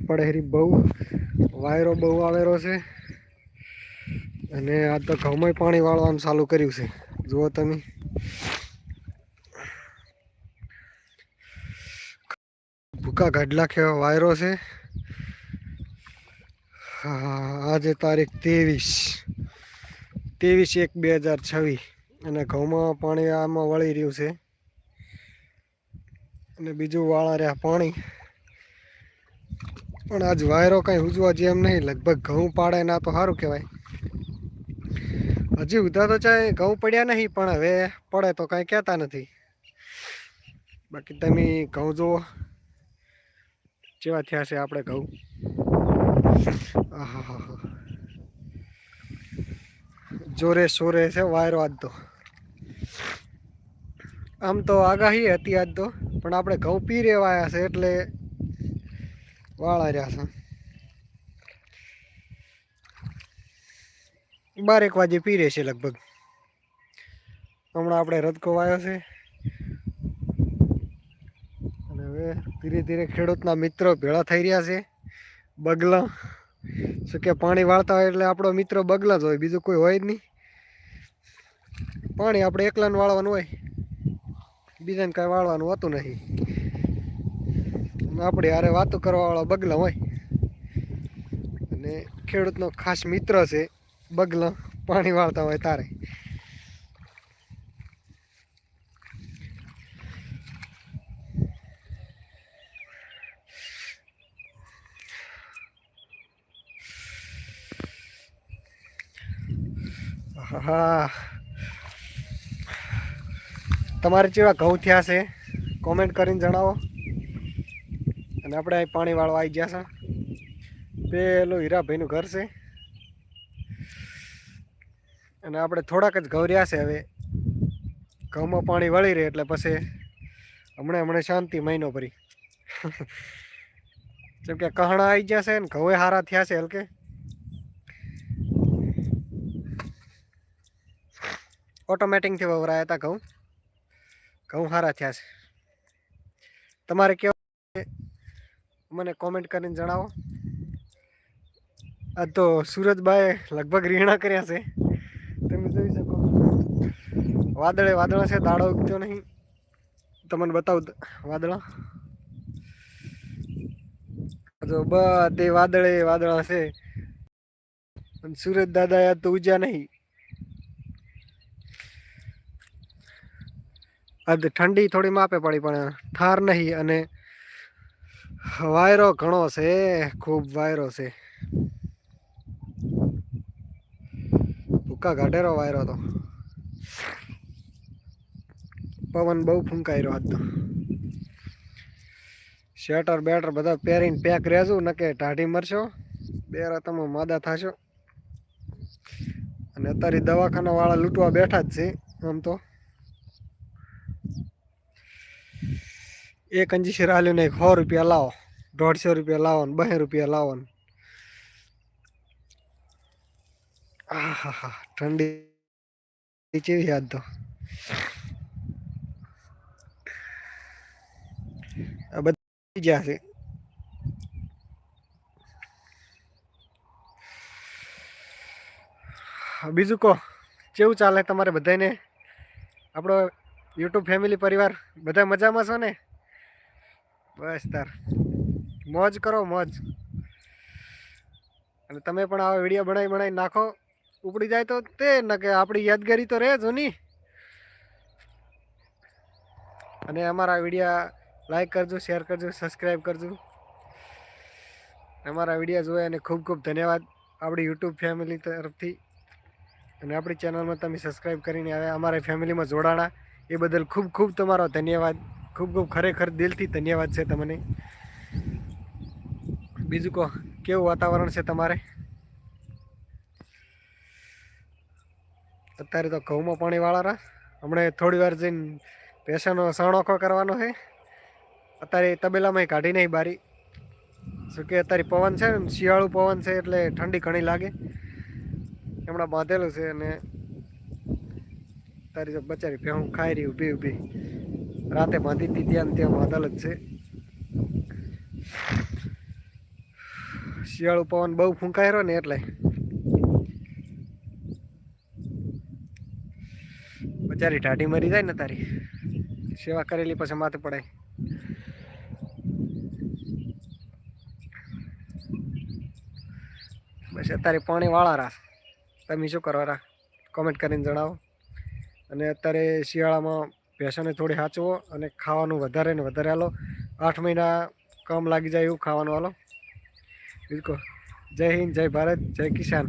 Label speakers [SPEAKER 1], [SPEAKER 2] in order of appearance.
[SPEAKER 1] હેરી બહુ વાયરો બહુ આવેલો છે. અને આ તો ઘઉંમાં પાણી વાળવાનું ચાલુ કર્યું છે. જુઓ તમે. ભૂકા ગાઢલા કેવા વાયરો છે. આજે તારીખ ત્રેવીસ. ત્રેવીસ એક બે હજાર છવ્વીસ. અને ઘઉંમાં પાણી આમાં વળી રહ્યું છે. અને બીજું વાળા રહ્યા પાણી. પણ આજ વાયરો કાંઈ ઉજવા જેમ નહીં, લગભગ ઘઉં પાડે ના તો સારું કહેવાય. હજી ઉધા તો ચાહે ઘઉં પડ્યા નહીં, પણ હવે પડે તો કાંઈ કહેતા નથી. બાકી તમે ઘઉં જુઓ જેવા થયા છે આપણે ઘઉં. જોરે સોરે છે વાયરો આજ તો. આમ તો આગાહી હતી આજ તો, પણ આપણે ઘઉં પી રેવાયા છે એટલે વાળા રહ્યા છે. બારેક વાગે પી રહે છે લગભગ. હમણાં આપણે રદકો વાયો છે. અને હવે ધીરે ધીરે ખેડૂતના મિત્રો ભેળા થઈ રહ્યા છે. બગલા. શું કે પાણી વાળતા હોય એટલે આપણો મિત્ર બગલા જ હોય, બીજું કોઈ હોય જ નહીં. પાણી આપણે એકલાને વાળવાનું હોય. બીજાને કાંઈ વાળવાનું હોતું નહીં. આપણે હારે વાતો કરવાવાળા બગલા હોય. અને ખેડૂતનો ખાસ મિત્ર છે બગલા, પાણી વાળતા હોય તારે. હા તમારે જેવા ઘઉં થયા છે. કોમેન્ટ કરીને જણાવો. અને આપણે અહીં પાણી વાળવા આવી ગયા છે. પેલું હીરાભાઈનું ઘર છે. અને આપણે થોડાક જ ઘવર્યા છે હવે. ઘઉંમાં પાણી વળી રહે એટલે પછી હમણાં હમણાં શાંતિ મહિનો ભરી. જેમ કે કહણા આવી ગયા છે ને ઘઉં હારા થયા છે હલકે. ઓટોમેટિકથી વવરાયા હતા ઘઉં. ઘઉં હારા થયા છે. તમારે કેવા મને કોમેન્ટ કરીને જણાવો. આ તો સુરજભાઈ લગભગ રીણા કર્યા છે. તમે જોઈ શકો. વાદળે વાદળા છે, દાડો ઉગતો નહીં. તમને બતાવું વાદળા. જો બધે વાદળે વાદળા છે. અને સુરજ દાદા યાદ તો ઉજ્યા નહીં. આજ ઠંડી થોડી માપે પડી, પણ ઠાર નહીં અને વાયરો ઘણો છે, ખૂબ વાયરો છે. ભૂકા ગાઢેરો વાયરો તો. પવન બહુ ફૂંકાઈ રહ્યો આજ તો. શેટર બેટર બધા પહેરીને પેક રહેજો, નકે ટાઢી મરશો. બેરા તમે માદા થશો. અને અત્યારે દવાખાના વાળા લૂંટવા બેઠા જ છે, આમ તો. એક અંજી આલ્યું ને એક સો રૂપિયા લાવો. દોઢસો રૂપિયા લાવો ને બે રૂપિયા લાવો ને. ઠંડી ચેવી યાદ તો. આ બધી ગયા છે. બીજું કહો, કેવું ચાલે તમારે બધાને આપણો યુટ્યુબ ફેમિલી પરિવાર, બધા મજામાં છો ને? બસ તાર. મોજ કરો, મોજ. અને તમે પણ આવા વીડિયો બનાવી બનાવી નાખો. ઉપડી જાય તો તે ન કે આપણી યાદગારી તો રહે જૂની. અને અમારા વિડીયા લાઈક કરજો શેર કરજો સબસ્ક્રાઈબ કરજો. અમારા વીડિયો જોયા અને ખૂબ ખૂબ ધન્યવાદ આપણી યુટ્યુબ ફેમિલી તરફથી. અને આપણી ચેનલમાં તમે સબસ્ક્રાઈબ કરીને આવ્યા. અમારા ફેમિલીમાં જોડાણા. એ બદલ ખૂબ ખૂબ તમારો ધન્યવાદ. ખૂબ ખૂબ ખરેખર દિલથી ધન્યવાદ છે તમને. બીજું કહો, કેવું વાતાવરણ છે તમારે? અત્યારે તો ઘઉંમાં પાણી વાળા હમણાં થોડી વાર જઈને પેશાનો સણોખો કરવાનો છે. અત્યારે તબેલામાં કાઢી નહીં બારી. શું કે અત્યારે પવન છે ને, શિયાળું પવન છે એટલે ઠંડી ઘણી લાગે. હમણાં બાંધેલું છે અને તારી બચારી ભેહું ખાઈ રહી, ઊભી ઊભી. રાતે બાંધી દીધી અને ત્યાં બાંધેલ જ છે. શિયાળુ પવન બહુ ફૂંકાયેલો ને એટલે. બચારી ઢાઢી મરી જાય ને તારી. સેવા કરેલી પછી માથે પડાય. બસ અત્યારે પાણી વાળા રાખ તમે શું કરવા રાખ કોમેન્ટ કરીને જણાવો. અને અત્યારે શિયાળામાં ભેંસોને થોડી સાચવો અને ખાવાનું વધારે ને વધારે હાલો. આઠ મહિના કમ લાગી જાય એવું ખાવાનું હાલો. બિલકુલ. જય હિન્દ, જય ભારત, જય કિસાન.